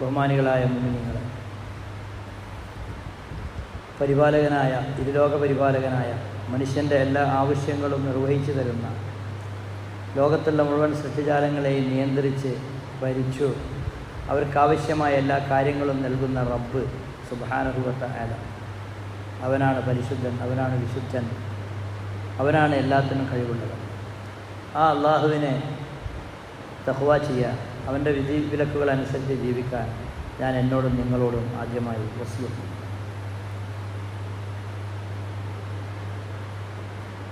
ബഹുമാനികളായ മുന്നിങ്ങൾ പരിപാലകനായ ഇരുലോക പരിപാലകനായ മനുഷ്യന്റെ എല്ലാ ആവശ്യങ്ങളും നിർവഹിച്ചു തരുന്ന ലോകത്തുള്ള മുഴുവൻ സൃഷ്ടിജാലങ്ങളെയും നിയന്ത്രിച്ച് ഭരിച്ചു അവർക്കാവശ്യമായ എല്ലാ കാര്യങ്ങളും നൽകുന്ന റബ്ബ് സുബാനുഭവത്ത ആല അവനാണ് പരിശുദ്ധൻ അവനാണ് വിശുദ്ധൻ അവനാണ് എല്ലാത്തിനും കഴിവുള്ളത്. ആ അള്ളാഹുവിനെ തഹ്വ ചെയ്യുക അവന്റെ വിധി വിലക്കുകൾ അനുസരിച്ച് ജീവിക്കാൻ ഞാൻ എന്നോടും നിങ്ങളോടും ആദ്യമായി വസിയെത്തി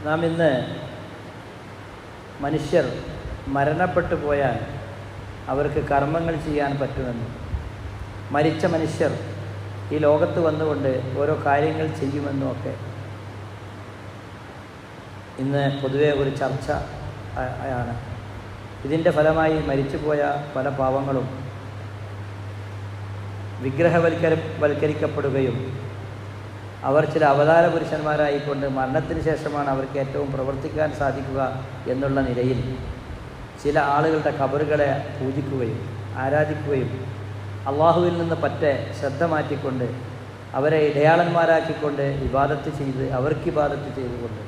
നാം ഇന്ന് മനുഷ്യർ മരണപ്പെട്ടു പോയാൽ അവർക്ക് കർമ്മങ്ങൾ ചെയ്യാൻ പറ്റുമെന്നും. മരിച്ച മനുഷ്യർ ഈ ലോകത്ത് വന്നുകൊണ്ട് ഓരോ കാര്യങ്ങൾ ചെയ്യുമെന്നും ഒക്കെ ഇന്ന് പൊതുവെ ഒരു ചർച്ച ആണ്. ഇതിന്റെ ഫലമായി മരിച്ചുപോയ പല പാവങ്ങളും വിഗ്രഹവൽക്കര വൽക്കരിക്കപ്പെടുകയും അവർ ചില അവതാര പുരുഷന്മാരായിക്കൊണ്ട് മരണത്തിന് ശേഷമാണ് അവർക്ക് ഏറ്റവും പ്രവർത്തിക്കാൻ സാധിക്കുക എന്നുള്ള നിലയിൽ ചില ആളുകളുടെ കബറുകളെ പൂജിക്കുകയും ആരാധിക്കുകയും അള്ളാഹുവിൽ നിന്ന് പറ്റെ ശ്രദ്ധ മാറ്റിക്കൊണ്ട് അവരെ ഇടയാളന്മാരാക്കിക്കൊണ്ട് ഇബാദത്ത് ചെയ്ത് അവർക്ക് ഇബാദത്ത് ചെയ്തുകൊണ്ട്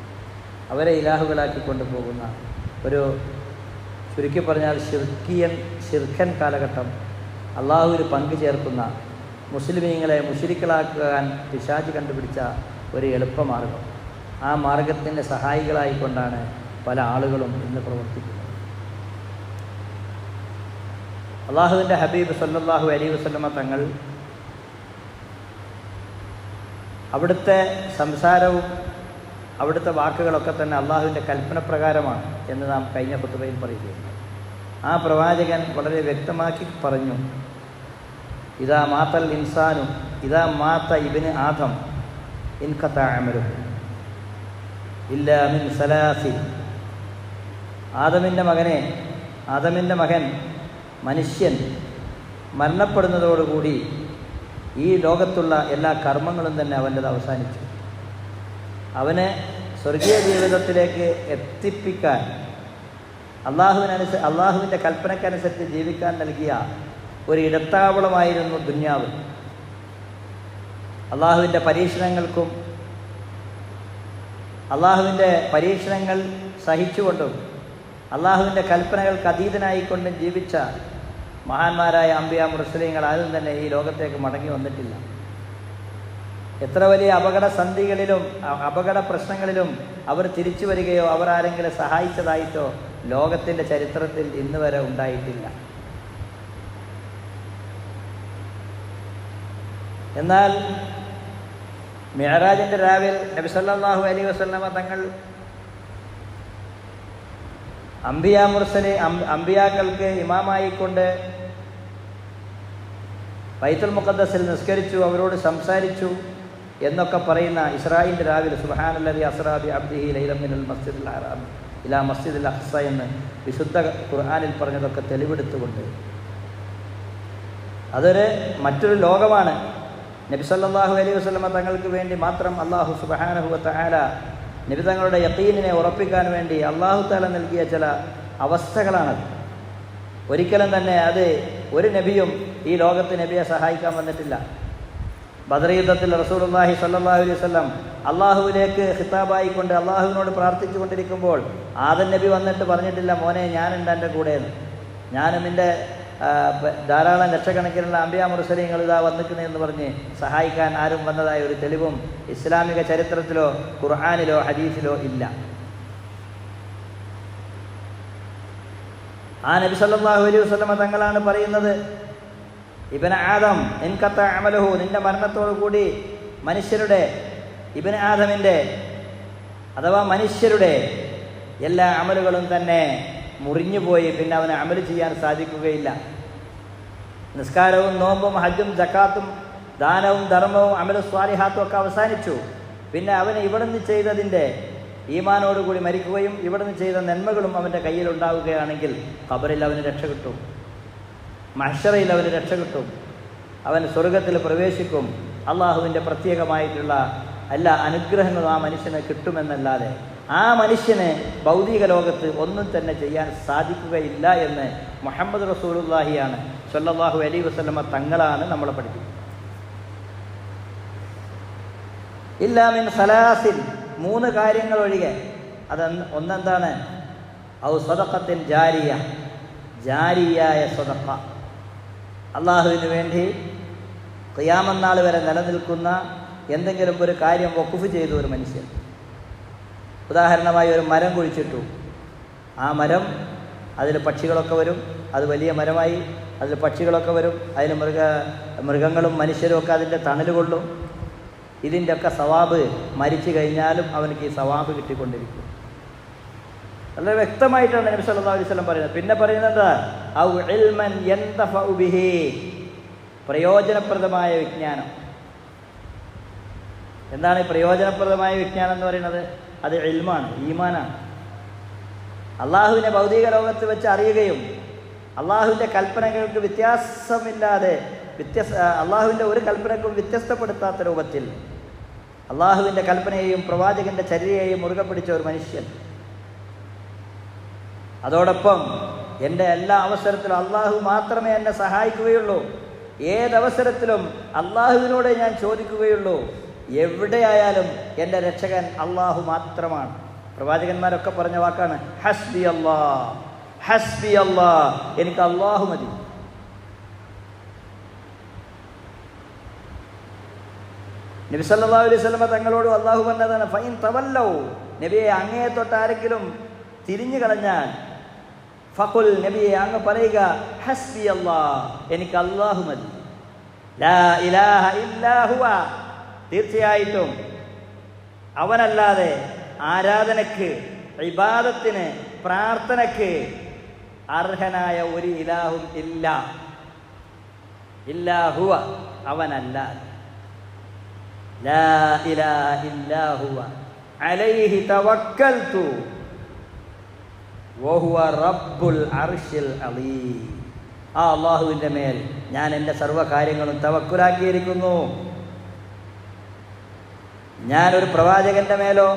അവരെ ഇലാഹുകളാക്കിക്കൊണ്ട് പോകുന്ന ഒരു ചുരുക്കി പറഞ്ഞാൽ ഷിർക്കിയൻ ഷിർഖൻ കാലഘട്ടം അള്ളാഹുവിൽ പങ്കു ചേർക്കുന്ന മുസ്ലിമീങ്ങളെ മുഷിരിക്കളാക്കാൻ പിശാജ് കണ്ടുപിടിച്ച ഒരു എളുപ്പമാർഗം. ആ മാർഗത്തിന്റെ സഹായികളായിക്കൊണ്ടാണ് പല ആളുകളും ഇന്ന് പ്രവർത്തിക്കുന്നത്. അള്ളാഹുവിന്റെ ഹബീബ് സല്ലാഹു അലൈഹി വസ്ലമ തങ്ങൾ അവിടുത്തെ സംസാരവും അവിടുത്തെ വാക്കുകളൊക്കെ തന്നെ അള്ളാഹുവിന്റെ കൽപ്പന പ്രകാരമാണ് എന്ന് നാം കഴിഞ്ഞ കുത്തുബയിൽ പറയുകയുണ്ട് ആ പ്രവാചകൻ വളരെ വ്യക്തമാക്കി പറഞ്ഞു ഇതാ മാത്തൽ ഇൻസാനു ഇതാ മാത്ത ഇബിന് ആദം ഇൻകത്ത അമരു ഇല്ല മിൻ സലാസി. ആദമിന്റെ മകനെ ആദമിന്റെ മകൻ മനുഷ്യൻ മരണപ്പെടുന്നതോടുകൂടി ഈ ലോകത്തുള്ള എല്ലാ കർമ്മങ്ങളും തന്നെ അവന്റെത് അവസാനിച്ചു. അവനെ സ്വർഗീയ ജീവിതത്തിലേക്ക് എത്തിപ്പിക്കാൻ അള്ളാഹുവിനനുസ അള്ളാഹുവിന്റെ കൽപ്പനക്കനുസരിച്ച് ജീവിക്കാൻ നൽകിയ ഒരു ഇടത്താവളമായിരുന്നു ദുന്യാവ്. അള്ളാഹുവിന്റെ പരീക്ഷണങ്ങൾക്കും അള്ളാഹുവിന്റെ പരീക്ഷണങ്ങൾ സഹിച്ചുകൊണ്ടും അള്ളാഹുവിന്റെ കൽപ്പനകൾക്ക് അതീതനായിക്കൊണ്ടും ജീവിച്ച മഹാന്മാരായ അമ്പിയ മുസ്ലിങ്ങൾ ആരും തന്നെ ഈ ലോകത്തേക്ക് മടങ്ങി വന്നിട്ടില്ല. എത്ര വലിയ അപകട സന്ധികളിലും അപകട പ്രശ്നങ്ങളിലും അവർ തിരിച്ചു വരികയോ അവർ ആരെങ്കിലും സഹായിച്ചതായിട്ടോ ലോകത്തിന്റെ ചരിത്രത്തിൽ ഇന്ന് വരെ ഉണ്ടായിട്ടില്ല. എന്നാൽ മെഹറാജിന്റെ രാവിൽ നബി സല്ലല്ലാഹു അലൈഹി വസല്ലമ തങ്ങൾ അംബിയ മുർസലെ അംബിയാക്കൾക്ക് ഇമാമായിക്കൊണ്ട് ബൈത്തുൽ മുഖദ്ദസിൽ നിസ്കരിച്ചു അവരോട് സംസാരിച്ചു എന്നൊക്കെ പറയുന്ന ഇസ്രായിന്റെ രാവിലെ സുബഹാനല്ലതി അസ്രാബി അബ്ദിഹി ലൈലമിനുൽ മിനൽ മസ്ജിദുൽ ഹറാം. ഇലാ മസ്ജിദുൽ അഹ്സ എന്ന് വിശുദ്ധ ഖുർആാനിൽ പറഞ്ഞതൊക്കെ തെളിവെടുത്തുകൊണ്ട്. അതൊരു മറ്റൊരു ലോകമാണ്. നബി സല്ലാഹു അലൈഹി വസ്ലമ തങ്ങൾക്ക് വേണ്ടി മാത്രം അള്ളാഹു സുബ്ഹാനഹു വതആല നബി തങ്ങളുടെ യത്തീനിനെ ഉറപ്പിക്കാൻ വേണ്ടി അള്ളാഹു താല നൽകിയ ചില അവസ്ഥകളാണത്. ഒരിക്കലും തന്നെ അത് ഒരു നബിയും ഈ ലോകത്ത് നബിയെ സഹായിക്കാൻ വന്നിട്ടില്ല. ബദർ യുദ്ധത്തിൽ സ്വല്ലല്ലാഹു അലൈഹി വസല്ലം അള്ളാഹുവിലേക്ക് ഹിതാബായിക്കൊണ്ട് അള്ളാഹുവിനോട് പ്രാർത്ഥിച്ചു കൊണ്ടിരിക്കുമ്പോൾ ആദൻ നബി വന്നിട്ട് പറഞ്ഞിട്ടില്ല മോനെ ഞാനുണ്ട് എന്റെ കൂടെ ഞാനും എന്റെ ധാരാളം ലക്ഷക്കണക്കിനുള്ള അമ്പിയ മുർസലീങ്ങൾ ഇതാ വന്നിക്കുന്നു എന്ന് പറഞ്ഞ് സഹായിക്കാൻ ആരും വന്നതായ ഒരു തെളിവും ഇസ്ലാമിക ചരിത്രത്തിലോ ഖുർആാനിലോ ഹദീസിലോ ഇല്ല. ആ നബി സല്ലാഹു അലൈഹി വസല്ലമ തങ്ങളാണ് പറയുന്നത് ഇബന ആദം എൻകത്ത അമലഹു നിന്റെ മരണത്തോടു കൂടി മനുഷ്യരുടെ ഇബന് ആദമിന്റെ അഥവാ മനുഷ്യരുടെ എല്ലാ അമലുകളും തന്നെ മുറിഞ്ഞുപോയി പിന്നെ അവന് അമൽ ചെയ്യാൻ സാധിക്കുകയില്ല. നിസ്കാരവും നോമ്പും ഹജ്ജും ജക്കാത്തും ദാനവും ധർമ്മവും അമല സ്വാലിഹാത്തും ഒക്കെ അവസാനിച്ചു. പിന്നെ അവന് ഇവിടുന്ന് ചെയ്തതിന്റെ ഈമാനോടുകൂടി മരിക്കുകയും ഇവിടുന്ന് ചെയ്ത നന്മകളും അവന്റെ കയ്യിൽ ഉണ്ടാവുകയാണെങ്കിൽ ഖബറിൽ അവന് രക്ഷ കിട്ടും. മഹ്ഷറയിൽ അവന് രക്ഷ കിട്ടും. അവൻ സ്വർഗത്തിൽ പ്രവേശിക്കും. അള്ളാഹുവിന്റെ പ്രത്യേകമായിട്ടുള്ള എല്ലാ അനുഗ്രഹങ്ങളും ആ മനുഷ്യന് കിട്ടുമെന്നല്ലാതെ ആ മനുഷ്യന് ഭൗതിക ലോകത്ത് ഒന്നും തന്നെ ചെയ്യാൻ സാധിക്കുകയില്ല എന്ന് മുഹമ്മദ് റസൂലുല്ലാഹിയാണ് സല്ലാഹു അലൈഹി വസല്ലമ തങ്ങളാണ് നമ്മളെ പഠിപ്പിക്കുന്നത്. ഇല്ലാമിൻ സലാസിൽ മൂന്ന് കാര്യങ്ങൾ ഒഴികെ. അത് ഒന്നെന്താണ്? ഔ സ്വതക്കത്തിൻ ജാരിയ. ജാരിയായ സ്വതക്ക അള്ളാഹുവിന് വേണ്ടി ക്രിയാമന്നാൾ വരെ നിലനിൽക്കുന്ന എന്തെങ്കിലും ഒരു കാര്യം വക്കുഫ് ചെയ്ത ഒരു മനുഷ്യൻ. ഉദാഹരണമായി ഒരു മരം കുഴിച്ചിട്ടു. ആ മരം അതിൽ പക്ഷികളൊക്കെ വരും. അത് വലിയ മരമായി അതിൽ പക്ഷികളൊക്കെ വരും. അതിൽ മൃഗ മൃഗങ്ങളും മനുഷ്യരും ഒക്കെ അതിന്റെ തണൽ കൊള്ളും. ഇതിന്റെയൊക്കെ സവാബ് മരിച്ചു കഴിഞ്ഞാലും അവനക്ക് ഈ സവാബ് കിട്ടിക്കൊണ്ടിരിക്കും. വളരെ വ്യക്തമായിട്ടാണ് നബി സല്ലല്ലാഹു അലൈഹി സ്വലം പറയുന്നത്. പിന്നെ പറയുന്നത് ഔ ഇൽമൻ ബിഹി. പ്രയോജനപ്രദമായ വിജ്ഞാനം. എന്താണ് പ്രയോജനപ്രദമായ വിജ്ഞാനം എന്ന് പറയുന്നത്? അത് ഇൽമാണ് ഈമാനാണ്. അള്ളാഹുവിനെ ഭൗതിക ലോകത്ത് വെച്ച് അറിയുകയും അള്ളാഹുവിന്റെ കൽപ്പനകൾക്ക് വ്യത്യാസമില്ലാതെ വ്യത്യസ്ത അള്ളാഹുവിന്റെ ഒരു കൽപ്പനക്കും വ്യത്യസ്തപ്പെടുത്താത്ത രൂപത്തിൽ അള്ളാഹുവിന്റെ കൽപ്പനയെയും പ്രവാചകന്റെ ചര്യയെയും മുറുകെ പിടിച്ച ഒരു മനുഷ്യൻ അതോടൊപ്പം എന്റെ എല്ലാ അവസരത്തിലും അള്ളാഹു മാത്രമേ എന്നെ സഹായിക്കുകയുള്ളൂ. ഏതവസരത്തിലും അള്ളാഹുവിനോടെ ഞാൻ ചോദിക്കുകയുള്ളൂ. എവിടെയായാലും എന്റെ രക്ഷകൻ അള്ളാഹു മാത്രമാണ്. പ്രവാചകന്മാരൊക്കെ പറഞ്ഞ വാക്കാണ് ഹസ്ബി അള്ളാ ഹസ്ബി അള്ളാ എനിക്ക് അള്ളാഹു മതി. നബി സല്ലാ അലൈഹി വസല്ലമ തങ്ങളോട് അള്ളാഹു പറഞ്ഞതാണ് ഫൈൻ തവല്ലോ നബിയെ അങ്ങേ തൊട്ട് ആരെങ്കിലും തിരിഞ്ഞു കളഞ്ഞാൽ ഫഖുൽ നബിയെ അങ്ങ് പറയുക ഹസ്ബി അല്ലാ എനിക്ക് അള്ളാഹു മതി. ലാ ഇലാഹ ഇല്ലാ ഹുവ. തീർച്ചയായിട്ടും അവനല്ലാതെ ആരാധനക്ക് ഇബാദത്തിന് പ്രാർത്ഥനക്ക് അർഹനായ ഒരു ഇലാഹും ഇല്ല. ഇല്ലാഹുവ അവനല്ല. ലാ ഇലാഹ ഇല്ലാഹുവ അലൈഹി തവക്കൽതു. റബ്ബുൽ അർശിൽ അലീ. ആ അള്ളാഹുവിന്റെ മേൽ ഞാൻ എന്റെ സർവകാര്യങ്ങളും തവക്കുലാക്കിയിരിക്കുന്നു. ഞാനൊരു പ്രവാചകന്റെ മേലോ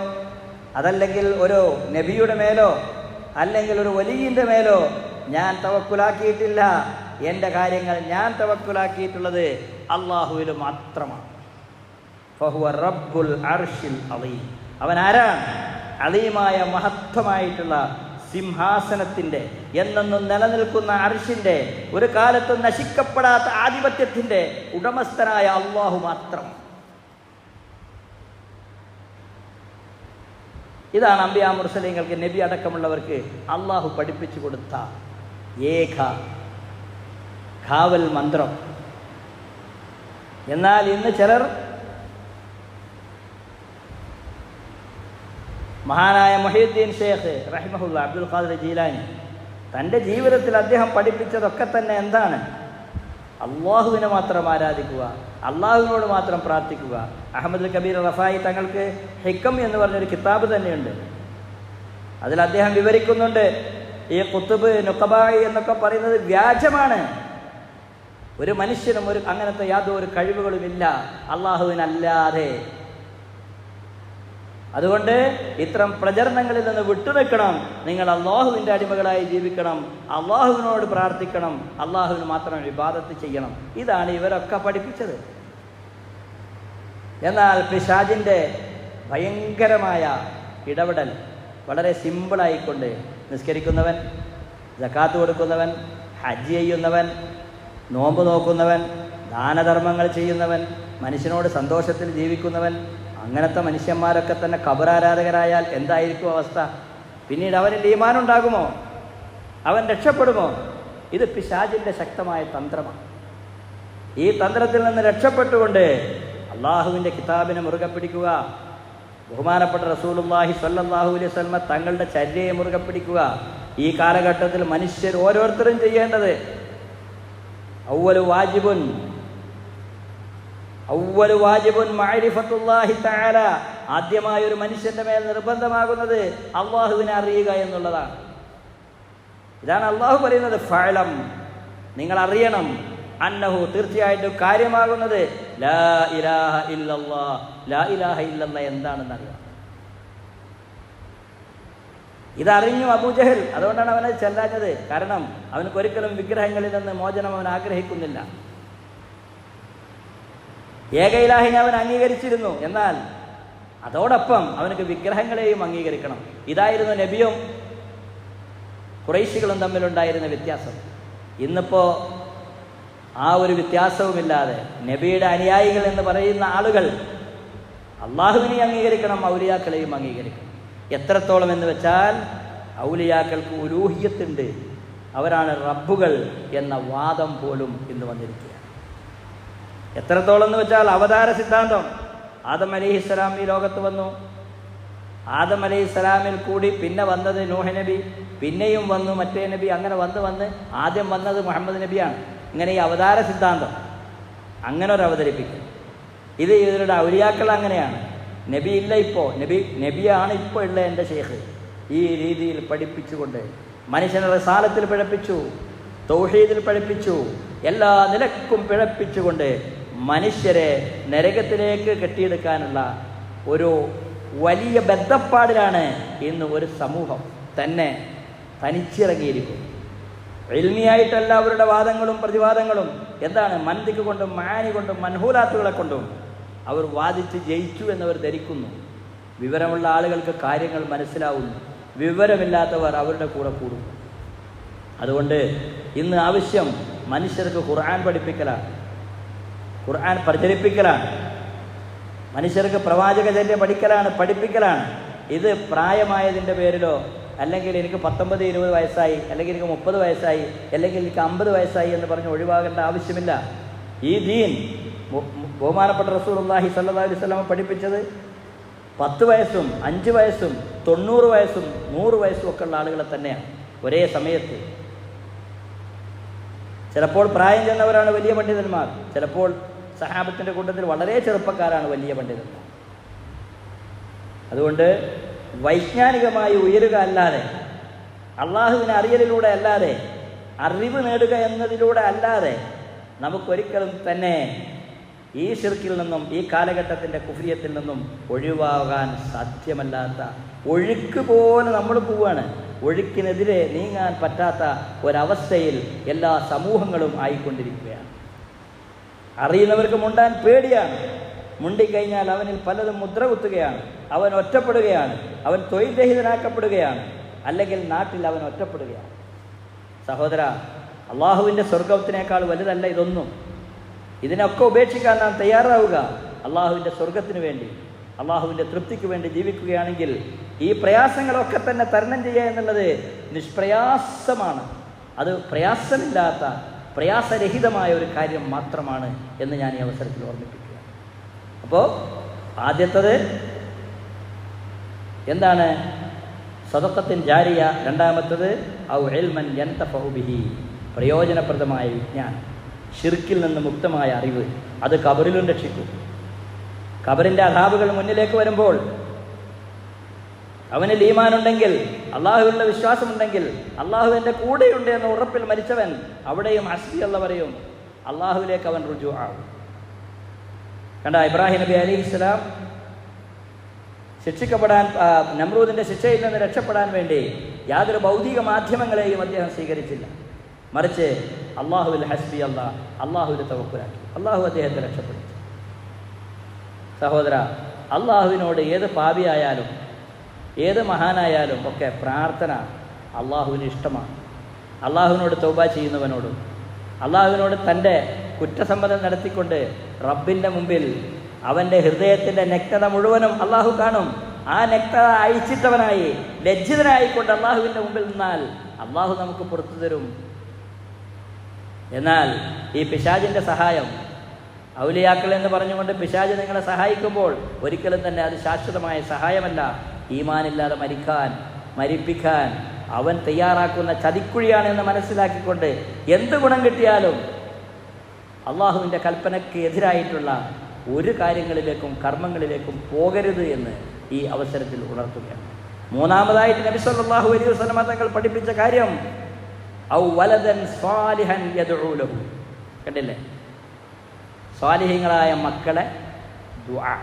അതല്ലെങ്കിൽ ഒരു നബിയുടെ മേലോ അല്ലെങ്കിൽ ഒരു വലിയന്റെ മേലോ ഞാൻ തവക്കുലാക്കിയിട്ടില്ല. എന്റെ കാര്യങ്ങൾ ഞാൻ തവക്കുലാക്കിയിട്ടുള്ളത് അള്ളാഹുവിൽ മാത്രമാണ്. ഫഹുവ റബ്ബുൽ അർഷിൽ അവൻ ആരാണ്? അലീമായ മഹത്വമായിട്ടുള്ള സിംഹാസനത്തിന്റെ എന്നെന്നും നിലനിൽക്കുന്ന അർഷിന്റെ ഒരു കാലത്തും നശിക്കപ്പെടാത്ത ആധിപത്യത്തിന്റെ ഉടമസ്ഥനായ അള്ളാഹു മാത്രം. ഇതാണ് അമ്പിയ മുർസലിങ്ങൾക്ക് നബി അടക്കമുള്ളവർക്ക് അള്ളാഹു പഠിപ്പിച്ചു കൊടുത്ത ഏക കാവൽ മന്ത്രം. എന്നാൽ ഇന്ന് ചിലർ മഹാനായ മൊഹീദ്ദീൻ ഷേഖ് റഹിമഹുല്ല അബ്ദുൽ ഖാദർ ജീലാനി. തന്റെ ജീവിതത്തിൽ അദ്ദേഹം പഠിപ്പിച്ചതൊക്കെ തന്നെ എന്താണ്? അള്ളാഹുവിനെ മാത്രം ആരാധിക്കുക അള്ളാഹുവിനോട് മാത്രം പ്രാർത്ഥിക്കുക. അഹമ്മദ് കബീർ റഫായി തങ്ങൾക്ക് ഹിക്കം എന്ന് പറഞ്ഞൊരു കിതാബ് തന്നെയുണ്ട്. അതിൽ അദ്ദേഹം വിവരിക്കുന്നുണ്ട് ഈ കുത്തുബ് നുക്കബായി എന്നൊക്കെ പറയുന്നത് വ്യാജമാണ്. ഒരു മനുഷ്യനും ഒരു അങ്ങനത്തെ യാതൊരു കഴിവുകളുമില്ല. അള്ളാഹുവിനല്ലാതെ അതുകൊണ്ട് ഇത്തരം പ്രചരണങ്ങളിൽ നിന്ന് വിട്ടുനിൽക്കണം. നിങ്ങൾ അള്ളാഹുവിന്റെ അടിമകളായി ജീവിക്കണം. അള്ളാഹുവിനോട് പ്രാർത്ഥിക്കണം. അള്ളാഹുവിന് മാത്രം വിവാദത്ത് ചെയ്യണം. ഇതാണ് ഇവരൊക്കെ പഠിപ്പിച്ചത്. എന്നാൽ പിശാജിന്റെ ഭയങ്കരമായ ഇടപെടൽ വളരെ സിമ്പിളായിക്കൊണ്ട് നിസ്കരിക്കുന്നവൻ ജക്കാത്ത് കൊടുക്കുന്നവൻ ഹജ്ജ് ചെയ്യുന്നവൻ നോമ്പ് നോക്കുന്നവൻ ദാനധർമ്മങ്ങൾ ചെയ്യുന്നവൻ മനുഷ്യനോട് സന്തോഷത്തിൽ ജീവിക്കുന്നവൻ അങ്ങനത്തെ മനുഷ്യന്മാരൊക്കെ തന്നെ കബറാരാധകരായാൽ എന്തായിരിക്കും അവസ്ഥ? പിന്നീട് അവനിൽ ഈമാനുണ്ടാകുമോ അവൻ രക്ഷപ്പെടുമോ? ഇത് പിശാജിന്റെ ശക്തമായ തന്ത്രമാണ്. ഈ തന്ത്രത്തിൽ നിന്ന് രക്ഷപ്പെട്ടുകൊണ്ട് അള്ളാഹുവിന്റെ കിതാബിനെ മുറുകെ പിടിക്കുക ബഹുമാനപ്പെട്ട റസൂലുല്ലാഹി സ്വല്ലല്ലാഹു അലൈഹി വസല്ലമ തങ്ങളുടെ ചര്യയെ മുറുകെ പിടിക്കുക ഈ കാലഘട്ടത്തിൽ മനുഷ്യർ ഓരോരുത്തരും ചെയ്യേണ്ടത് ഔവലു വാജിബുൻ ഔവലു വാജിബുൻ മഅരിഫത്തുല്ലാഹി തആല. ആദ്യമായ ഒരു മനുഷ്യന്റെ മേൽ നിർബന്ധമാകുന്നത് അള്ളാഹുവിനെ അറിയുക എന്നുള്ളതാണ്. ഇതാണ് അള്ളാഹു പറയുന്നത് ഫലം നിങ്ങൾ അറിയണം. അന്നഹു തീർച്ചയായിട്ടും കാര്യമാകുന്നത് ലാ ഇലാഹ ഇല്ലല്ലാ ലാ ഇലാഹ ഇല്ലല്ല എന്താണെന്ന് അറിയാം ഇതറിഞ്ഞു അബൂജഹൽ അതുകൊണ്ടാണ് അവനെ ചെല്ലാഞ്ഞത്. കാരണം അവനക്ക് ഒരിക്കലും വിഗ്രഹങ്ങളിൽ നിന്ന് മോചനം അവൻ ആഗ്രഹിക്കുന്നില്ല. ഏകയിലാഹിനെ അവൻ അംഗീകരിച്ചിരുന്നു. എന്നാൽ അതോടൊപ്പം അവനക്ക് വിഗ്രഹങ്ങളെയും അംഗീകരിക്കണം. ഇതായിരുന്നു നബിയും കുറേശികളും തമ്മിലുണ്ടായിരുന്ന വ്യത്യാസം. ഇന്നിപ്പോ ആ ഒരു വ്യത്യാസവുമില്ലാതെ നബിയുടെ അനുയായികൾ എന്ന് പറയുന്ന ആളുകൾ അള്ളാഹുവിനെ അംഗീകരിക്കണം ഔലിയാക്കളെയും അംഗീകരിക്കണം. എത്രത്തോളം എന്ന് വെച്ചാൽ ഔലിയാക്കൾക്ക് ഉലൂഹിയത്തുണ്ട്. അവരാണ് റബ്ബുകൾ എന്ന വാദം പോലും ഇന്ന് വന്നിരിക്കുക എത്രത്തോളം എന്ന് വെച്ചാൽ അവതാര സിദ്ധാന്തം. ആദം അലിഹിസ്സലാം ഈ ലോകത്ത് വന്നു. ആദം അലൈഹിസ്സലാമിൽ കൂടി പിന്നെ വന്നത് നൂഹ് നബി പിന്നെയും വന്നു മറ്റേ നബി അങ്ങനെ വന്ന് വന്ന് ആദ്യം വന്നത് മുഹമ്മദ് നബിയാണ്. ഇങ്ങനെ ഈ അവതാര സിദ്ധാന്തം. അങ്ങനെ ഒരു അവതരിപ്പിക്കും ഇത് ഇവരുടെ ഔലിയാക്കൾ അങ്ങനെയാണ്. നബി ഇല്ല ഇപ്പോൾ നബി നബിയാണ് ഇപ്പോൾ ഉള്ള എന്റെ ഷെയ്ഖ് ഈ രീതിയിൽ പഠിപ്പിച്ചുകൊണ്ട് മനുഷ്യനെ റസാലത്തിൽ പിഴപ്പിച്ചു തൗഹീദിൽ പഠിപ്പിച്ചു എല്ലാ നിലക്കും പിഴപ്പിച്ചുകൊണ്ട് മനുഷ്യരെ നരകത്തിലേക്ക് കെട്ടിയെടുക്കാനുള്ള ഒരു വലിയ ബന്ധപ്പാടിലാണ് ഇന്ന് ഒരു സമൂഹം. തന്നെ തനിച്ചിറങ്ങിയിരിക്കും എൽമിയായിട്ടല്ല അവരുടെ വാദങ്ങളും പ്രതിവാദങ്ങളും. എന്താണ്? മന്തിക്ക് കൊണ്ടും മാനി കൊണ്ടും മൻഹൂലാത്തുകളെ കൊണ്ടും അവർ വാദിച്ച് ജയിച്ചു എന്നവർ ധരിക്കുന്നു. വിവരമുള്ള ആളുകൾക്ക് കാര്യങ്ങൾ മനസ്സിലാവുന്നു. വിവരമില്ലാത്തവർ അവരുടെ കൂടെ കൂടും അതുകൊണ്ട് ഇന്ന് ആവശ്യം മനുഷ്യർക്ക് ഖുർആൻ പഠിപ്പിക്കലാണ്. ഖുർആൻ പ്രചരിപ്പിക്കലാണ്. മനുഷ്യർക്ക് പ്രവാചകചര്യ പഠിക്കലാണ് പഠിപ്പിക്കലാണ്. ഇത് പ്രായമായതിന്റെ പേരിലോ അല്ലെങ്കിൽ എനിക്ക് പത്തൊമ്പത് ഇരുപത് വയസ്സായി അല്ലെങ്കിൽ എനിക്ക് മുപ്പത് വയസ്സായി അല്ലെങ്കിൽ എനിക്ക് അമ്പത് വയസ്സായി എന്ന് പറഞ്ഞ് ഒഴിവാകേണ്ട ആവശ്യമില്ല. ഈ ദീൻ ബഹുമാനപ്പെട്ട റസൂൽ അള്ളാഹി സല്ലാ അലൈഹി സ്വലാമ പഠിപ്പിച്ചത് പത്ത് വയസ്സും അഞ്ച് വയസ്സും തൊണ്ണൂറ് വയസ്സും നൂറ് വയസ്സും ഒക്കെ ഉള്ള ആളുകളെ തന്നെയാണ് ഒരേ സമയത്ത്. ചിലപ്പോൾ പ്രായം ചെന്നവരാണ് വലിയ പണ്ഡിതന്മാർ ചിലപ്പോൾ സഹാബത്തിന്റെ കൂട്ടത്തിൽ വളരെ ചെറുപ്പക്കാരാണ് വലിയ പണ്ഡിതന്മാർ. അതുകൊണ്ട് വൈജ്ഞാനികമായി ഉയരുക അല്ലാതെ അള്ളാഹുവിനെ അറിയലിലൂടെ അല്ലാതെ അറിവ് നേടുക എന്നതിലൂടെ അല്ലാതെ നമുക്കൊരിക്കലും തന്നെ ഈ ഷിർക്കിൽ നിന്നും ഈ കാലഘട്ടത്തിന്റെ കുഫ്രിയത്തിൽ നിന്നും ഒഴിവാകാൻ സാധ്യമല്ലാത്ത ഒഴുക്ക് പോലെ നമ്മൾ പോവുകയാണ് ഒഴുക്കിനെതിരെ നീങ്ങാൻ പറ്റാത്ത ഒരവസ്ഥയിൽ എല്ലാ സമൂഹങ്ങളും ആയിക്കൊണ്ടിരിക്കുകയാണ്. അറിയുന്നവർക്ക് മുണ്ടാൻ പേടിയാണ്. മുണ്ടിക്കഴിഞ്ഞാൽ അവനിൽ പലതും മുദ്ര കുത്തുകയാണ്. അവൻ ഒറ്റപ്പെടുകയാണ്. അവൻ തൊഴിൽ രഹിതനാക്കപ്പെടുകയാണ് അല്ലെങ്കിൽ നാട്ടിൽ അവൻ ഒറ്റപ്പെടുകയാണ്. സഹോദര അള്ളാഹുവിന്റെ സ്വർഗത്തിനേക്കാൾ വലുതല്ല ഇതൊന്നും. ഇതിനൊക്കെ ഉപേക്ഷിക്കാൻ നാം തയ്യാറാവുക. അള്ളാഹുവിന്റെ സ്വർഗത്തിന് വേണ്ടി അള്ളാഹുവിന്റെ തൃപ്തിക്ക് വേണ്ടി ജീവിക്കുകയാണെങ്കിൽ ഈ പ്രയാസങ്ങളൊക്കെ തന്നെ തരണം ചെയ്യുക എന്നുള്ളത് നിഷ്പ്രയാസമാണ്. അത് പ്രയാസമില്ലാത്ത പ്രയാസരഹിതമായ ഒരു കാര്യം മാത്രമാണ് എന്ന് ഞാൻ ഈ അവസരത്തിൽ ഓർമ്മിപ്പിക്കുക. അപ്പോൾ ആദ്യത്തത് എന്താണ്? സദക്കത്തിൻ ജാരിയ. രണ്ടാമത്തത് ഔ എൽമൻ ബിഹി. പ്രയോജനപ്രദമായ വിജ്ഞാനം. ഷിർക്കിൽ നിന്ന് മുക്തമായ അറിവ്. അത് കബറിലും രക്ഷിക്കും. കബറിന്റെ അധാബുകൾ മുന്നിലേക്ക് വരുമ്പോൾ അവന് ലീമാനുണ്ടെങ്കിൽ അള്ളാഹുവിലുള്ള വിശ്വാസമുണ്ടെങ്കിൽ അള്ളാഹു എന്റെ കൂടെയുണ്ട് എന്ന ഉറപ്പിൽ മരിച്ചവൻ അവിടെയും അസ്തി അല്ല പറയും അള്ളാഹുവിലേക്ക് അവൻ രുജു ആവും കണ്ട ഇബ്രാഹിം നബി അലി ഇസ്ലാം ശിക്ഷിക്കപ്പെടാൻ നമ്രൂദിന്റെ ശിക്ഷയിൽ നിന്ന് രക്ഷപ്പെടാൻ വേണ്ടി യാതൊരു ഭൗതിക മാധ്യമങ്ങളെയും അദ്ദേഹം സ്വീകരിച്ചില്ല. മറിച്ച് അള്ളാഹുവിൽ ഹസ്ബി അള്ളാ അള്ളാഹുവിൽ തവക്കുലാക്കി അള്ളാഹു അദ്ദേഹത്തെ രക്ഷപ്പെടുത്തി. സഹോദര അള്ളാഹുവിനോട് ഏത് പാപിയായാലും ഏത് മഹാനായാലും ഒക്കെ പ്രാർത്ഥന അള്ളാഹുവിന് ഇഷ്ടമാണ്. അള്ളാഹുവിനോട് തൗബ ചെയ്യുന്നവനോടും. അള്ളാഹുവിനോട് തന്റെ കുറ്റസമ്മതം നടത്തിക്കൊണ്ട് റബ്ബിന്റെ മുമ്പിൽ അവന്റെ ഹൃദയത്തിന്റെ നെക്തത മുഴുവനും അള്ളാഹു കാണും. ആ നെക്തത അയച്ചിട്ടവനായി ലജ്ജിതനായിക്കൊണ്ട് അള്ളാഹുവിന്റെ മുമ്പിൽ നിന്നാൽ അള്ളാഹു നമുക്ക് പുറത്തു തരും. എന്നാൽ ഈ പിശാജിന്റെ സഹായം ഔലിയാക്കൾ എന്ന് പറഞ്ഞുകൊണ്ട് പിശാജ് നിങ്ങളെ സഹായിക്കുമ്പോൾ ഒരിക്കലും തന്നെ അത് ശാശ്വതമായ സഹായമല്ല. ഈമാനില്ലാതെ മരിക്കാൻ മരിപ്പിക്കാൻ അവൻ തയ്യാറാക്കുന്ന ചതിക്കുഴിയാണ് ചതിക്കുഴിയാണെന്ന് മനസ്സിലാക്കിക്കൊണ്ട് എന്ത് ഗുണം കിട്ടിയാലും അള്ളാഹുവിന്റെ കൽപ്പനയ്ക്ക് എതിരായിട്ടുള്ള ഒരു കാര്യങ്ങളിലേക്കും കർമ്മങ്ങളിലേക്കും പോകരുത് എന്ന് ഈ അവസരത്തിൽ ഉണർത്തുകയാണ്. മൂന്നാമതായിട്ട് നബി സല്ലല്ലാഹു അലൈഹി വസല്ലമ തങ്ങൾ പഠിപ്പിച്ച കാര്യം ഔ വലദൻ സ്വാലിഹൻ കണ്ടില്ലേ? സ്വാലിഹ്യങ്ങളായ മക്കളെ ദുആ.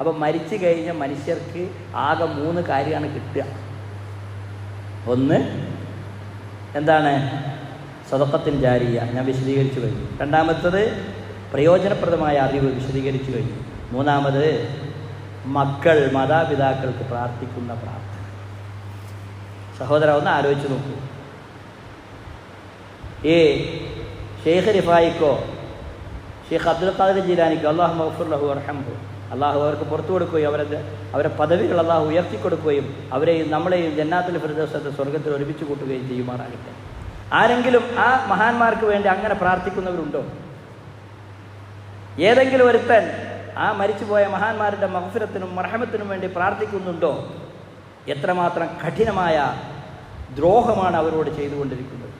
അപ്പം മരിച്ചു കഴിഞ്ഞ മനുഷ്യർക്ക് ആകെ മൂന്ന് കാര്യമാണ് കിട്ടുക. ഒന്ന് എന്താണ്? സ്വതക്കത്തിൽ ജാരിയ. ഞാൻ വിശദീകരിച്ചു കഴിഞ്ഞു. രണ്ടാമത്തത് പ്രയോജനപ്രദമായ അറിവ് വിശദീകരിച്ചു കഴിഞ്ഞു. മൂന്നാമത് മക്കൾ മാതാപിതാക്കൾക്ക് പ്രാർത്ഥിക്കുന്ന പ്രാർത്ഥന. സഹോദര ഒന്ന് ആലോചിച്ച് നോക്കൂ. ഏ ഷെയ്ഖ് റിഫായിക്കോ? ഷെയ്ഖ് അബ്ദുൽ ഖാദർ ജീലാനിക്കോ? അള്ളാഹു മഹഫുർലഹു അർഹംഹു അള്ളാഹു അവർക്ക് പുറത്തു കൊടുക്കുകയും അവരെ അവരെ പദവികൾ അള്ളാഹു ഉയർത്തി കൊടുക്കുകയും അവരെയും നമ്മളെയും ജന്നാത്തിൽ ഫിർദോസത്തെ സ്വർഗത്തിൽ ഒരുമിച്ച് കൂട്ടുകയും ചെയ്യുമാറാകട്ടെ. ആരെങ്കിലും ആ മഹാന്മാർക്ക് വേണ്ടി അങ്ങനെ പ്രാർത്ഥിക്കുന്നവരുണ്ടോ? ഏതെങ്കിലും ഒരുത്തൻ ആ മരിച്ചുപോയ മഹാന്മാരുടെ മഹഫിരത്തിനും മർഹമത്തിനും വേണ്ടി പ്രാർത്ഥിക്കുന്നുണ്ടോ? എത്രമാത്രം കഠിനമായ ദ്രോഹമാണ് അവരോട് ചെയ്തുകൊണ്ടിരിക്കുന്നത്.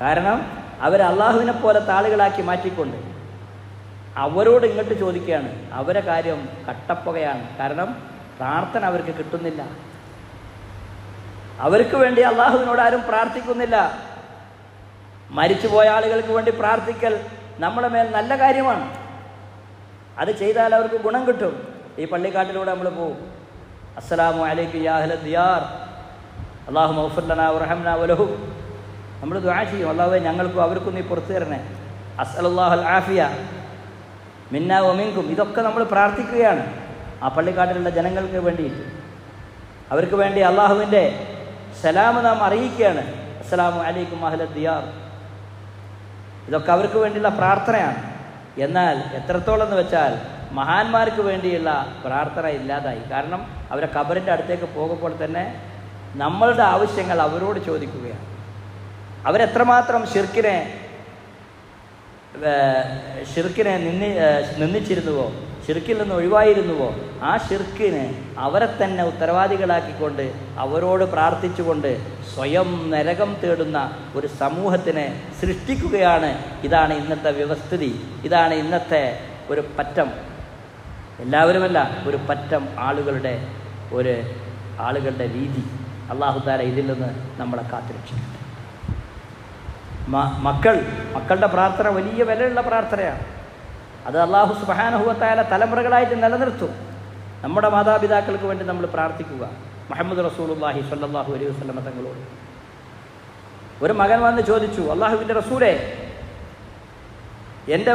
കാരണം അവർ അള്ളാഹുവിനെ പോലത്തെ ആളുകളാക്കി മാറ്റിക്കൊണ്ട് അവരോട് ഇങ്ങോട്ട് ചോദിക്കുകയാണ്. അവരെ കാര്യം കട്ടപ്പുകയാണ്. കാരണം പ്രാർത്ഥന അവർക്ക് കിട്ടുന്നില്ല. അവർക്ക് വേണ്ടി അള്ളാഹുവിനോട് ആരും പ്രാർത്ഥിക്കുന്നില്ല. മരിച്ചുപോയ ആളുകൾക്ക് വേണ്ടി പ്രാർത്ഥിക്കൽ നമ്മുടെ മേൽ നല്ല കാര്യമാണ്. അത് ചെയ്താൽ അവർക്ക് ഗുണം കിട്ടും. ഈ പള്ളിക്കാട്ടിലൂടെ നമ്മൾ പോകും. അസ്സലാമു അലൈക്കും യാഹല അള്ളാഹു മൗഫുല്ലന റഹംന വലഹു. നമ്മൾ ദ്വാ ചെയ്യും. അള്ളാഹുവെ ഞങ്ങൾക്കും അവർക്കും നീ പുറത്തു തരണേ. അസ്അലുല്ലാഹൽ ആഫിയ. മിന്ന ഒമിങ്കും ഇതൊക്കെ നമ്മൾ പ്രാർത്ഥിക്കുകയാണ്. ആ പള്ളിക്കാട്ടിലുള്ള ജനങ്ങൾക്ക് വേണ്ടിയിട്ട്. അവർക്ക് വേണ്ടി അള്ളാഹുവിന്റെ സലാം നാം അറിയിക്കുകയാണ്. അസ്സലാമു അലൈക്കും അഹ്ല ദിയാർ. ഇതൊക്കെ അവർക്ക് വേണ്ടിയുള്ള പ്രാർത്ഥനയാണ്. എന്നാൽ എത്രത്തോളം എന്ന് വെച്ചാൽ മഹാന്മാർക്ക് വേണ്ടിയുള്ള പ്രാർത്ഥന ഇല്ലാതായി. കാരണം അവരെ കബറിന്റെ അടുത്തേക്ക് പോകുമ്പോൾ തന്നെ നമ്മളുടെ ആവശ്യങ്ങൾ അവരോട് ചോദിക്കുകയാണ്. അവരെത്രമാത്രം ഷിർക്കിനെ ഷിർക്കിനെ നിന്നി നിന്ദിച്ചിരുന്നുവോ? ഷിർക്കിൽ നിന്ന് ഒഴിവായിരുന്നുവോ? ആ ഷിർക്കിന് അവരെ തന്നെ ഉത്തരവാദികളാക്കിക്കൊണ്ട് അവരോട് പ്രാർത്ഥിച്ചുകൊണ്ട് സ്വയം നരകം തേടുന്ന ഒരു സമൂഹത്തിനെ സൃഷ്ടിക്കുകയാണ്. ഇതാണ് ഇന്നത്തെ വ്യവസ്ഥിതി. ഇതാണ് ഇന്നത്തെ ഒരു പറ്റം. എല്ലാവരുമല്ല ഒരു പറ്റം ആളുകളുടെ ഒരു ആളുകളുടെ രീതി. അള്ളാഹുദാര ഇതിൽ നിന്ന് നമ്മളെ കാത്തുരക്ഷിക്കട്ടെ. മക്കൾ മക്കളുടെ പ്രാർത്ഥന വലിയ വിലയുള്ള പ്രാർത്ഥനയാണ്. അത് അള്ളാഹു സുബാനഹുവത്തായ തലമുറകളായിട്ട് നിലനിർത്തും. നമ്മുടെ മാതാപിതാക്കൾക്ക് വേണ്ടി നമ്മൾ പ്രാർത്ഥിക്കുക. മുഹമ്മദ് റസൂലുല്ലാഹി സല്ലാഹു അലൈഹി വസല്ലമ തങ്ങളോട്. ഒരു മകൻ വന്ന് ചോദിച്ചു അള്ളാഹുവിന്റെ റസൂലെ എന്റെ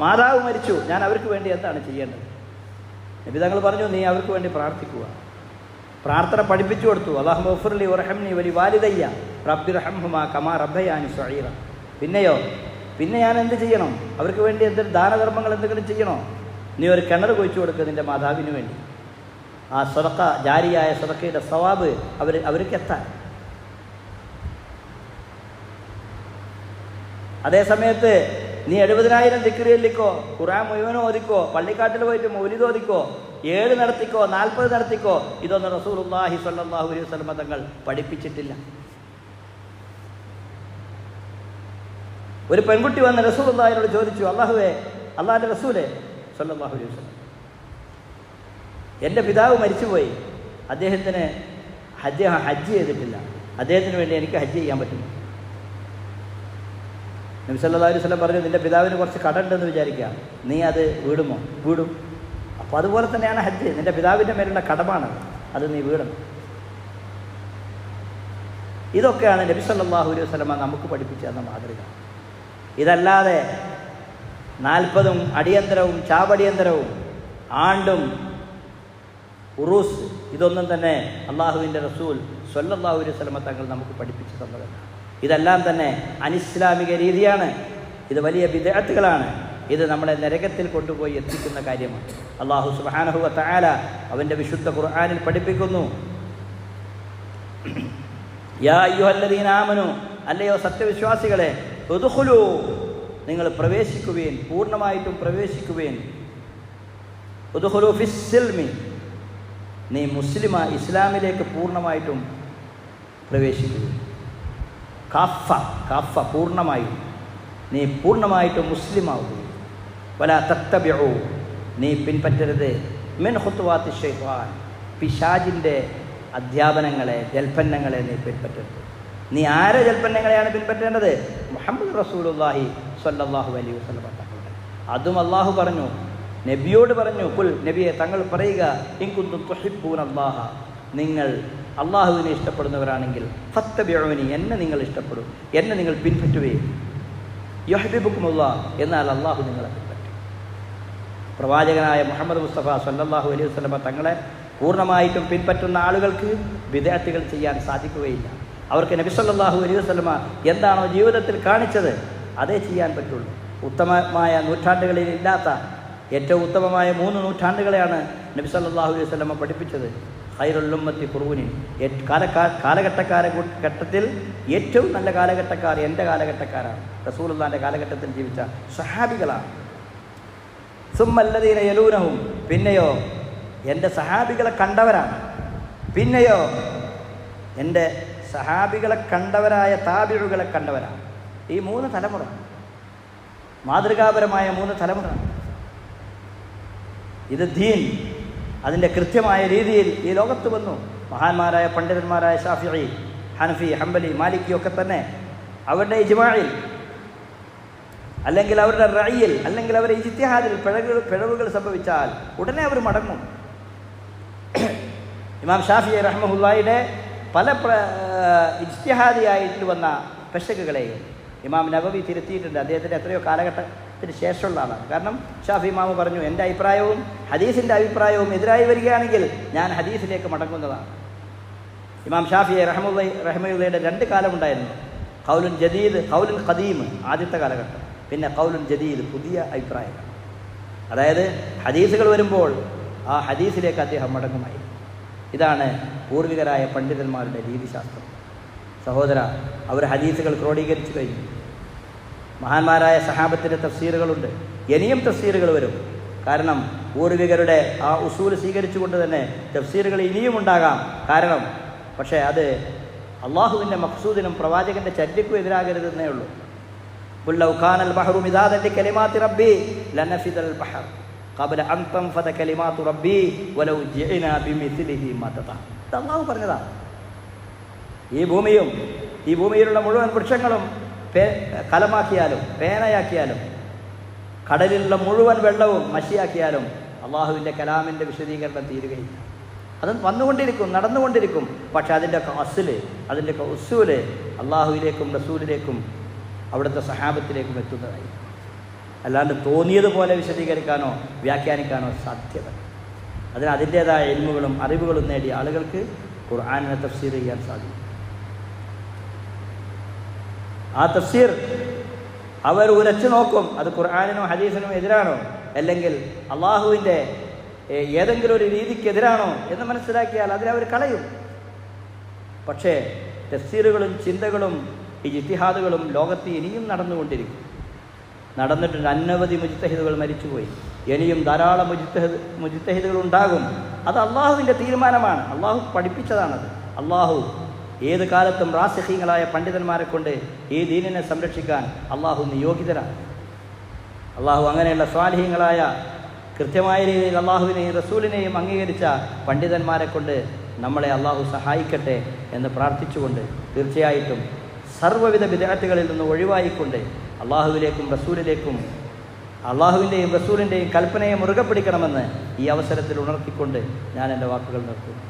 മാതാവ് മരിച്ചു. ഞാൻ അവർക്ക് വേണ്ടി എന്താണ് ചെയ്യേണ്ടത്? നബി തങ്ങൾ പറഞ്ഞു നീ അവർക്ക് വേണ്ടി പ്രാർത്ഥിക്കുക. പ്രാർത്ഥന പഠിപ്പിച്ചു കൊടുത്തു. അള്ളാഹു മഫുർലി ഉറഹംനി വലി വാലിദയ്യ റബ്ദുറഹംഹുമാ കമാ റബ്ബയാനി സഹീറ പിന്നെയോ? പിന്നെ ഞാൻ എന്ത് ചെയ്യണം? അവർക്ക് വേണ്ടി എന്തെങ്കിലും ദാനധർമ്മങ്ങൾ എന്തെങ്കിലും ചെയ്യണോ? നീ ഒരു കിണർ കുഴിച്ചു കൊടുക്കുക നിന്റെ മാതാവിന് വേണ്ടി. ആ സ്വതക്ക ജാരിയായ സ്വതക്കയുടെ സവാബ് അവർ അവർക്ക് എത്താൻ. അതേ സമയത്ത് നീ എഴുപതിനായിരം ദിക്രിയല്ലിക്കോ ഖുറാൻ മുഴുവനും ഓദിക്കോ പള്ളിക്കാട്ടിൽ പോയിട്ട് ഓദിക്കോ ഏഴ് നടത്തിക്കോ നാൽപ്പത് നടത്തിക്കോ ഇതൊന്നും റസൂലുള്ളാഹി സ്വല്ലാഹു അലൈഹി വസ്ലമ തങ്ങൾ പഠിപ്പിച്ചിട്ടില്ല. ഒരു പെൺകുട്ടി വന്ന് റസൂലുള്ളാഹിനോട് ചോദിച്ചു അള്ളാഹുവേ അള്ളാഹിന്റെ റസൂലേ സ്വല്ലാഹു അലൈഹി വസല്ലം. എന്റെ പിതാവ് മരിച്ചുപോയി. അദ്ദേഹത്തിന് ഹജ്ജ് ഹജ്ജ് ചെയ്തിട്ടില്ല. അദ്ദേഹത്തിന് വേണ്ടി എനിക്ക് ഹജ്ജ് ചെയ്യാൻ പറ്റുന്നു. നബി സല്ലല്ലാഹു അലൈഹി വസല്ലം പറഞ്ഞു നിന്റെ പിതാവിന് കുറച്ച് കടമുണ്ടെന്ന് വിചാരിക്കുക. നീ അത് വീടുമോ? വീടും. അപ്പോൾ അതുപോലെ തന്നെയാണ് ഹജ്ജ്. നിന്റെ പിതാവിന്റെ മേലുള്ള കടമാണ് അത്. നീ വീടണം. ഇതൊക്കെയാണ് നബി സല്ലല്ലാഹു അലൈഹി വസ്ലമ നമുക്ക് പഠിപ്പിച്ചു തന്ന മാതൃക. ഇതല്ലാതെ നാൽപ്പതും അടിയന്തരവും ചാവടിയന്തരവും ആണ്ടും ഉറൂസ് ഇതൊന്നും തന്നെ അള്ളാഹുവിന്റെ റസൂൽ സ്വല്ലാഹു അലൈഹി വസല്ലമ തങ്ങൾ നമുക്ക് പഠിപ്പിച്ചു തന്നതല്ല. ഇതെല്ലാം തന്നെ അനിസ്ലാമിക രീതിയാണ്. ഇത് വലിയ വിദഗ്ധകളാണ്. ഇത് നമ്മളെ നരകത്തിൽ കൊണ്ടുപോയി എത്തിക്കുന്ന കാര്യമാണ്. അള്ളാഹു സുബാനഹു താല അവന്റെ വിശുദ്ധ ഖുർആാനിൽ പഠിപ്പിക്കുന്നു. യാ അല്ലയോ സത്യവിശ്വാസികളെ നിങ്ങൾ പ്രവേശിക്കുവേൻ പൂർണമായിട്ടും പ്രവേശിക്കുവേൻ. ഫിസ്സൽമി നീ മുസ്ലിമ ഇസ്ലാമിലേക്ക് പൂർണമായിട്ടും പ്രവേശിക്കുക കാഫ കാഫ പൂർണമായും നീ പൂർണമായിട്ടും മുസ്ലിമാവുകയും വല തത്തബ്യൂ നീ പിൻപറ്റരുത്. മിൻ ഹുത്തുവാത്തി ഷെയ്ഖാൻ പിശാജിന്റെ അധ്യാപനങ്ങളെ ജൽപ്പന്നങ്ങളെ നീ പിൻപറ്റരുത്. നീ ആരെ ജൽപ്പന്നങ്ങളെയാണ് പിൻപറ്റേണ്ടത്? മുഹമ്മദ് റസൂലുല്ലാഹി അലൈഹി വസല്ലം തങ്ങളുടെ അതും അള്ളാഹു പറഞ്ഞു. നബിയോട് പറഞ്ഞു കുൽ നബിയെ തങ്ങൾ പറയുക ഇൻകുന്തും തുഹിബ്ബൂൻ അള്ളാഹ നിങ്ങൾ അള്ളാഹുവിനെ ഇഷ്ടപ്പെടുന്നവരാണെങ്കിൽ ഫത്തബിഴവനി എന്നെ നിങ്ങൾ ഇഷ്ടപ്പെടും. എന്നെ നിങ്ങൾ പിൻപറ്റുകയും യൊഹബിബുക്കുമുള്ള എന്നാൽ അള്ളാഹു നിങ്ങളെ പ്രവാചകനായ മുഹമ്മദ് മുസ്തഫ സല്ലാഹു അലൈഹി വസല്ലമ തങ്ങളെ പൂർണമായിട്ടും പിൻപറ്റുന്ന ആളുകൾക്ക് വിദ്യാർത്ഥികൾ ചെയ്യാൻ സാധിക്കുകയില്ല. അവർക്ക് നബി സല്ലാഹു അലൈഹി വസല്ലമ എന്താണോ ജീവിതത്തിൽ കാണിച്ചത് അതേ ചെയ്യാൻ പറ്റുള്ളൂ. ഉത്തമമായ നൂറ്റാണ്ടുകളിൽ ഇല്ലാത്ത ഏറ്റവും ഉത്തമമായ മൂന്ന് നൂറ്റാണ്ടുകളെയാണ് നബി സല്ലാഹു അലൈഹി വസല്ലമ പഠിപ്പിച്ചത്. ഹൈറുല്ലുമ്മത്തി കുറുവിനി. കാലക്കാ കാലഘട്ടക്കാരെ ഘട്ടത്തിൽ ഏറ്റവും നല്ല കാലഘട്ടക്കാർ എന്റെ കാലഘട്ടക്കാരാണ്. റസൂലുള്ളാന്റെ കാലഘട്ടത്തിൽ ജീവിച്ച സഹാബികളാണ്. സുമ്മല്ലതീന യലൂനവും പിന്നെയോ എന്റെ സഹാബികളെ കണ്ടവരാണ്. പിന്നെയോ എന്റെ സഹാബികളെ കണ്ടവരായ താബിഴുകളെ കണ്ടവരാണ്. ഈ മൂന്ന് തലമുറ. മാതൃകാപരമായ മൂന്ന് തലമുറ. ഇത് ദീൻ. അതിന്റെ കൃത്യമായ രീതിയിൽ ഈ ലോകത്ത് വന്നു. മഹാന്മാരായ പണ്ഡിതന്മാരായ ഷാഫി ഹനഫി ഹംബലി മാലിക്കി ഒക്കെ തന്നെ അവരുടെ ഇജ്മായിൽ അല്ലെങ്കിൽ അവരുടെ റയിൽ അല്ലെങ്കിൽ അവരെ ഇജിത്തിഹാദിൽ പിഴകൾ പിഴവുകൾ സംഭവിച്ചാൽ ഉടനെ അവർ മടങ്ങും. ഇമാം ഷാഫി റഹ്മുല്ലായുടെ പല ഇജ്തിഹാദിയായിട്ട് വന്ന പെശകുകളെയും ഇമാം നബവി തിരുത്തിയിട്ടുണ്ട്. അദ്ദേഹത്തിന്റെ എത്രയോ കാലഘട്ടത്തിന് ശേഷമുള്ളതാണ്. കാരണം ഷാഫി ഇമാമ് പറഞ്ഞു എന്റെ അഭിപ്രായവും ഹദീസിന്റെ അഭിപ്രായവും എതിരായി വരികയാണെങ്കിൽ ഞാൻ ഹദീസിലേക്ക് മടങ്ങുന്നതാണ്. ഇമാം ഷാഫി റഹമുല്ല റഹമുല്ലയുടെ രണ്ട് കാലമുണ്ടായിരുന്നു. കൗലുൻ ജദീദ് കൗലുൻ ഖദീം ആദ്യത്തെ കാലഘട്ടം. പിന്നെ കൗലുൻ ജദീദ് പുതിയ അഭിപ്രായം അതായത് ഹദീസുകൾ വരുമ്പോൾ ആ ഹദീസിലേക്ക് അദ്ദേഹം മടങ്ങുമായി. ഇതാണ് പൂർവികരായ പണ്ഡിതന്മാരുടെ രീതിശാസ്ത്രം. സഹോദര അവർ ഹദീസുകൾ ക്രോഡീകരിച്ചു കഴിഞ്ഞു. മഹാന്മാരായ സഹാബത്തിന്റെ തഫ്സീറുകളുണ്ട്. ഇനിയും തഫ്സീറുകൾ വരും. കാരണം പൂർവികരുടെ ആ ഉസൂൽ സ്വീകരിച്ചുകൊണ്ട് തന്നെ തഫ്സീറുകൾ ഇനിയും ഉണ്ടാകാം. കാരണം പക്ഷേ അത് അള്ളാഹുവിന്റെ മഖ്സൂദിനും പ്രവാചകന്റെ ചര്യക്കും എതിരാകരുതെന്നേ ഉള്ളൂ. അള്ളാഹു പറഞ്ഞതാ. ഈ ഭൂമിയും ഈ ഭൂമിയിലുള്ള മുഴുവൻ വൃക്ഷങ്ങളും കലമാക്കിയാലും പേനയാക്കിയാലും കടലിലുള്ള മുഴുവൻ വെള്ളവും മഷിയാക്കിയാലും അള്ളാഹുവിന്റെ കലാമിന്റെ വിശദീകരണം തീരുകയില്ല. അത് വന്നുകൊണ്ടിരിക്കും നടന്നുകൊണ്ടിരിക്കും. പക്ഷെ അതിന്റെ ഒക്കെ അസിൽ അതിന്റെ ഒസൂൽ അള്ളാഹുവിലേക്കും റസൂലിലേക്കും അവിടുത്തെ സഹാബത്തിലേക്കും എത്തുന്നതായി. അല്ലാണ്ട് തോന്നിയതുപോലെ വിശദീകരിക്കാനോ വ്യാഖ്യാനിക്കാനോ സാധ്യത അതിന് അതിന്റേതായ എൽമുകളും അറിവുകളും നേടിയ ആളുകൾക്ക് ഖുർആാനിനെ തഫ്സീർ ചെയ്യാൻ സാധിക്കും. ആ തഫ്സീർ അവർ ഉരച്ചു നോക്കും അത് ഖുർആാനിനോ ഹദീസിനോ എതിരാണോ? അല്ലെങ്കിൽ അള്ളാഹുവിന്റെ ഏതെങ്കിലും ഒരു രീതിക്ക് എതിരാണോ എന്ന് മനസ്സിലാക്കിയാൽ അതിനവർ കളയും. പക്ഷേ തഫ്സീറുകളും ചിന്തകളും ഈ ജിത്തിഹാദുകളും ലോകത്ത് ഇനിയും നടന്നുകൊണ്ടിരിക്കും. നടന്നിട്ടുണ്ട് അനവധി മുജിത്തഹിദുകൾ മരിച്ചുപോയി. ഇനിയും ധാരാളം മുജിത്തഹിദ് മുജിത്തഹിദുകൾ ഉണ്ടാകും. അത് അള്ളാഹുവിന്റെ തീരുമാനമാണ്. അള്ളാഹു പഠിപ്പിച്ചതാണത്. അള്ളാഹു ഏത് കാലത്തും റാസിഹീങ്ങളായ പണ്ഡിതന്മാരെ കൊണ്ട് ഈ ദീനിനെ സംരക്ഷിക്കാൻ അള്ളാഹു നിയോഗിതരാണ് അള്ളാഹു അങ്ങനെയുള്ള സ്വാലിഹീങ്ങളായ കൃത്യമായ രീതിയിൽ അള്ളാഹുവിനെയും റസൂലിനെയും അംഗീകരിച്ച പണ്ഡിതന്മാരെ കൊണ്ട് നമ്മളെ അള്ളാഹു സഹായിക്കട്ടെ എന്ന് പ്രാർത്ഥിച്ചുകൊണ്ട് തീർച്ചയായിട്ടും സർവവിധ വിദഗ്ധകളിൽ നിന്ന് ഒഴിവായിക്കൊണ്ട് അള്ളാഹുവിലേക്കും റസൂലിലേക്കും അള്ളാഹുവിന്റെയും റസൂലിന്റെയും കൽപ്പനയെ മുറുകെ പിടിക്കണമെന്ന് ഈ അവസരത്തിൽ ഉണർത്തിക്കൊണ്ട് ഞാൻ എന്റെ വാക്കുകൾ നിർത്തുന്നു.